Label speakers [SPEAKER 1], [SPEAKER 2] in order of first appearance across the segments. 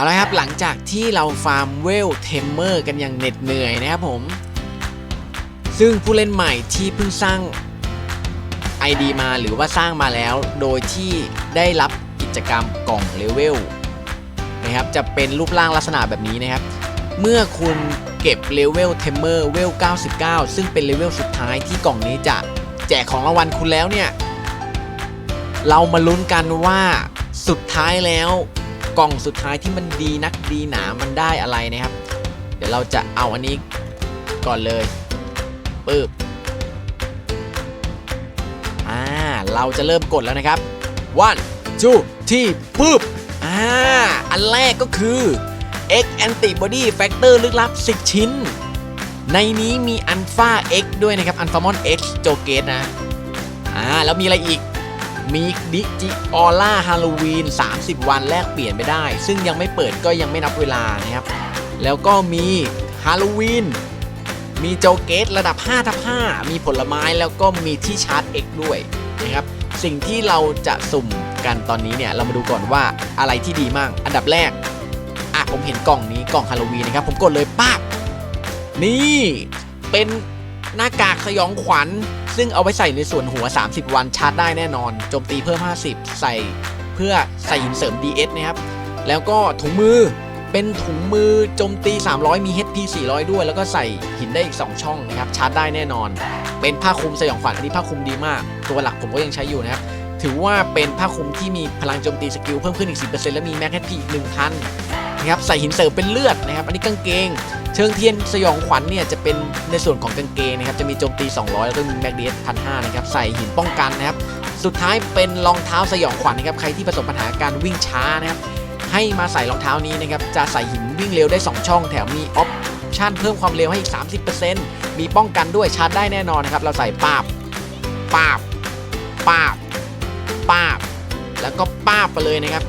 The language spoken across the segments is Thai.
[SPEAKER 1] เอาละครับหลังจากที่เราฟาร์มเวลเทมเมอร์กันอย่างเหน็ดเหนื่อยนะครับผม ซึ่งผู้เล่นใหม่ที่เพิ่งสร้าง ID มาหรือว่าสร้างมาแล้ว โดยที่ได้รับกิจกรรมกล่องเลเวลนะครับจะเป็นรูปร่างลักษณะแบบนี้นะครับ เมื่อคุณเก็บเลเวลเทมเมอร์เวล 99 ซึ่งเป็นเลเวลสุดท้ายที่กล่องนี้จะแจกของรางวัลคุณแล้วเนี่ย เรามาลุ้นกันว่าสุดท้ายแล้ว กล่องสุดท้ายที่มันดีนักดีหนา มันได้อะไรนะครับ เดี๋ยวเราจะเอาอันนี้ก่อนเลยปึ๊บอ่าเราจะเริ่มกดแล้วนะครับ one two ที่ปึ๊บอ่าอันแรกก็คือ X Antibody Factor ลึกลับ 10 ชิ้น ในนี้มี Alpha X ด้วยนะครับ Alpha Mon X โจเกตนะอ่าแล้วมีอะไรอีก มีดิจิออร่าฮาโลวีน 30 วันแลกเปลี่ยนไปได้ ซึ่งยังไม่เปิดก็ยังไม่นับเวลานะครับ แล้วก็มีฮาโลวีน มีโจเกตระดับ5ทับ5มีผลไม้แล้วก็มีที่ชาร์จ X ด้วยนะครับ สิ่งที่เราจะสุ่มกันตอนนี้เนี่ย เรามาดูก่อนว่าอะไรที่ดีมั่ง อันดับแรก อะ ผมเห็นกล่องนี้กล่องฮาโลวีนนะครับ ผมกดเลยป้าบนี่ เป็นหน้ากากสยองขวัญ ซึ่งเอาไว้ใส่ในส่วนหัว 30 วันชาร์จได้แน่นอน โจมตีเพิ่ม 50 ใส่เพื่อใส่หินเสริม DS นะครับ แล้วก็ถุงมือเป็นถุงมือโจมตี 300 มี HP 400 ด้วย แล้วก็ใส่หินได้อีก 2 ช่องนะครับ ชาร์จได้แน่นอน เป็นผ้าคลุมสยองขวัญอันนี้ผ้าคลุมดีมาก ตัวหลักผมก็ยังใช้อยู่นะครับ ถือว่าเป็นผ้าคลุมที่มีพลังโจมตีสกิลเพิ่มขึ้นอีก 10%และมีแม็ก HP อีก1,000 นะครับใส่หินเสริมเป็นเลือดนะครับอันนี้กางเกง เชิงเทียนสยองขวัญเนี่ยจะเป็นในส่วนของกางเกงนะครับจะมีโจมตี 200 แล้วก็มีแม็กเดียพันห้านะครับใส่หินป้องกันนะครับสุดท้ายเป็นรองเท้าสยองขวัญนะครับใครที่ประสบปัญหาการวิ่งช้านะครับให้มาใส่รองเท้านี้นะครับจะใส่หินวิ่งเร็วได้ 2 ช่อง แถมมีออปชั่นเพิ่มความเร็วให้อีก 30%มีป้องกันด้วยชาร์จได้แน่นอนนะครับเราใส่ป้าบป้าบป้าบป้าบแล้วก็ป้าบไปเลยนะครับ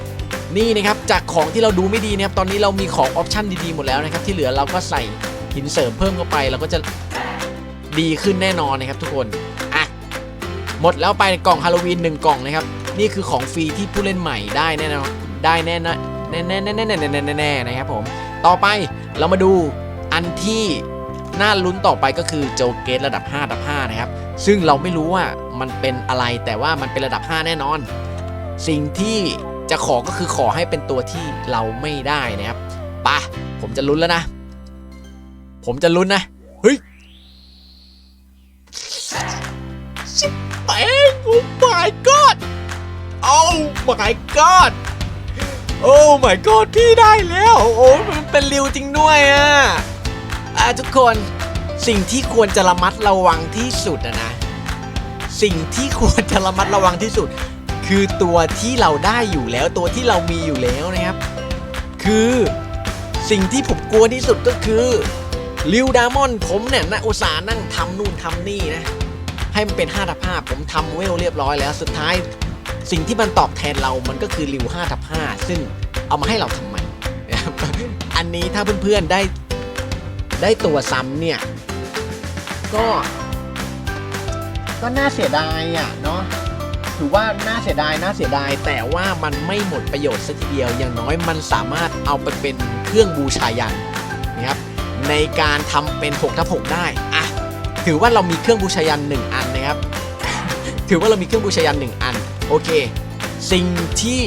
[SPEAKER 1] นี่นะครับจากของที่เราดูไม่ดีนะครับตอนนี้เรามีของออปชั่นดีๆหมดแล้วนะครับที่เหลือเราก็ใส่หินเสริมเพิ่มเข้าไปเราก็จะดีขึ้นแน่นอนนะครับทุกคนอะหมดแล้วไปกล่องฮาโลวีนหนึ่งกล่องนะครับนี่คือของฟรีที่ผู้เล่นใหม่ได้แน่นอนได้แน่นอนแน่แน่แน่แน่แน่แน่แน่นะครับผมต่อไปเรามาดูอันที่น่าลุ้นต่อไปก็คือโจเกตระดับ5ระดับ5นะครับซึ่งเราไม่รู้ว่ามันเป็นอะไรแต่ว่ามันเป็นระดับ 5 แน่นอน สิ่งที่ จะขอก็คือขอให้เป็นตัวที่เราไม่ได้นะครับปะผมจะลุ้นแล้วนะ ผมจะลุ้นนะเฮ้ยชิบแป้งโอ้ my god โอ้ my god โอ้ my god พี่ได้แล้ว โอ้มันเป็นริวจริงด้วยอะอะทุกคนสิ่งที่ควรจะระมัดระวังที่สุดอะนะ สิ่งที่ควรจะระมัดระวังที่สุด คือตัวที่เราได้อยู่แล้วตัวที่เรามีอยู่แล้วนะครับ คือสิ่งที่ผมกลัวที่สุดก็คือลิวดามอนผมเนี่ยนะอุตส่าห์นั่งทำนู่นทำนี่นะ ให้มันเป็น5ทับ5ผมทำเวลเรียบร้อยแล้วสุดท้ายสิ่งที่มันตอบแทนเรามันก็คือริว5ทับ5ซึ่งเอามาให้เราทำไมนะครับอันนี้ถ้าเพื่อนๆได้ได้ตัวซ้ำเนี่ย ก็ ก็น่าเสียดายอะเนาะ ถือว่าน่าเสียดายน่าเสียดาย แต่ว่ามันไม่หมดประโยชน์สักทีเดียว อย่างน้อยมันสามารถเอาไปเป็นเครื่องบูชายันนะครับในการทำเป็น6ทับ6ได้อะถือว่าเรามีเครื่องบูชายัน 1 อันนะครับ ถือว่าเรามีเครื่องบูชายัน 1 อัน โอเค สิ่งที่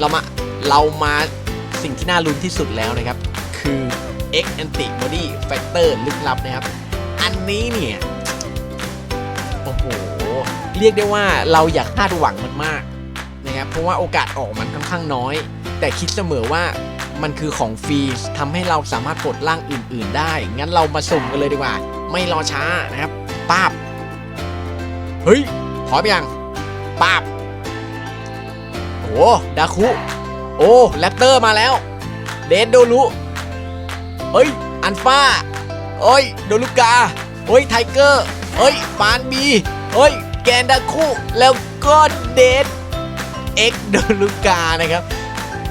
[SPEAKER 1] เรามาเรามาสิ่งที่น่าลุ้นที่สุดแล้วนะครับ คือ X Antibody Factor ลึกลับนะครับ อันนี้เนี่ย โอ้โห เรียกได้ว่าเราอยากคาดหวังมันมากนะครับเพราะว่าโอกาสออกมันค่อนข้างน้อย แต่คิดเสมอว่ามันคือของฟรีทำให้เราสามารถปลดร่างอื่น ๆ ได้ งั้นเรามาสุ่มกันเลยดีกว่า ไม่รอช้านะครับป้าบเฮ้ยพร้อมยังป้าบโอ้ดาคุ โอ้แรปเตอร์มาแล้ว เดนโดลุเฮ้ย อันฟ้าเฮ้ย โดลุกาเฮ้ย ไทเกอร์เฮ้ยปานบีเฮ้ย แกนดาคุแล้วก็เดดเอ็กโดลุกานะครับ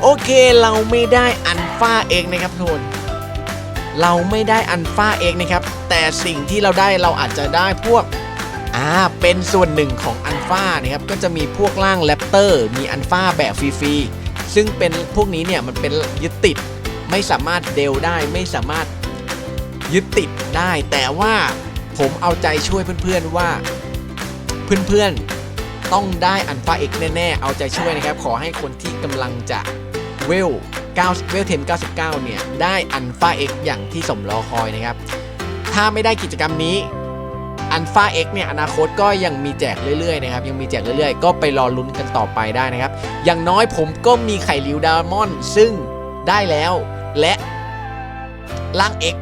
[SPEAKER 1] โอเคเราไม่ได้อันฟ้าเองนะครับทุกคนเราไม่ได้อันฟ้าเองนะครับ แต่สิ่งที่เราได้เราอาจจะได้พวกอ่าเป็นส่วนหนึ่งของอันฟ้านะครับ ก็จะมีพวกร่างแรปเตอร์มีอันฟ้าแบบฟรีๆซึ่งเป็นพวกนี้เนี่ยมันเป็นยึดติดไม่สามารถเดลได้ไม่สามารถยึดติดได้ แต่ว่าผมเอาใจช่วยเพื่อนๆว่า เพื่อนๆ ต้องได้อันฟาเอกแน่ๆ เอาใจช่วยนะครับ ขอให้คนที่กำลังจะเวล9เวลเทน99 เนี่ย ได้อันฟาเอกอย่างที่สมรอคอยนะครับ ถ้าไม่ได้กิจกรรมนี้อันฟาเอกเนี่ยอนาคตก็ยังมีแจกเรื่อยๆนะครับยังมีแจกเรื่อยๆ ก็ไปรอลุ้นกันต่อไปได้นะครับ อย่างน้อยผมก็มีไข่ริวดามอนด์ซึ่งได้แล้วและร่าง X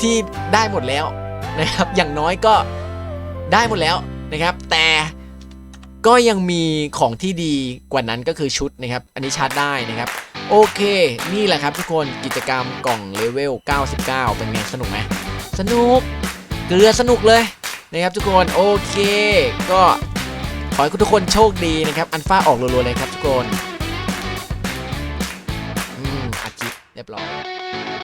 [SPEAKER 1] ที่ได้หมดแล้วนะครับ อย่างน้อยก็ได้หมดแล้ว นะครับ แต่ก็ยังมีของที่ดีกว่านั้นก็คือชุดนะครับ อันนี้ชาร์จได้นะครับ โอเค นี่แหละครับทุกคนกิจกรรมกล่องเลเวล 99 เป็นไงสนุกไหมสนุก เกลือสนุกเลยนะครับทุกคนโอเค ก็ขอให้ทุกคนโชคดีนะครับอันฟ้าออกรัวๆเลยครับทุกคน อืมอัดคลิปเรียบร้อย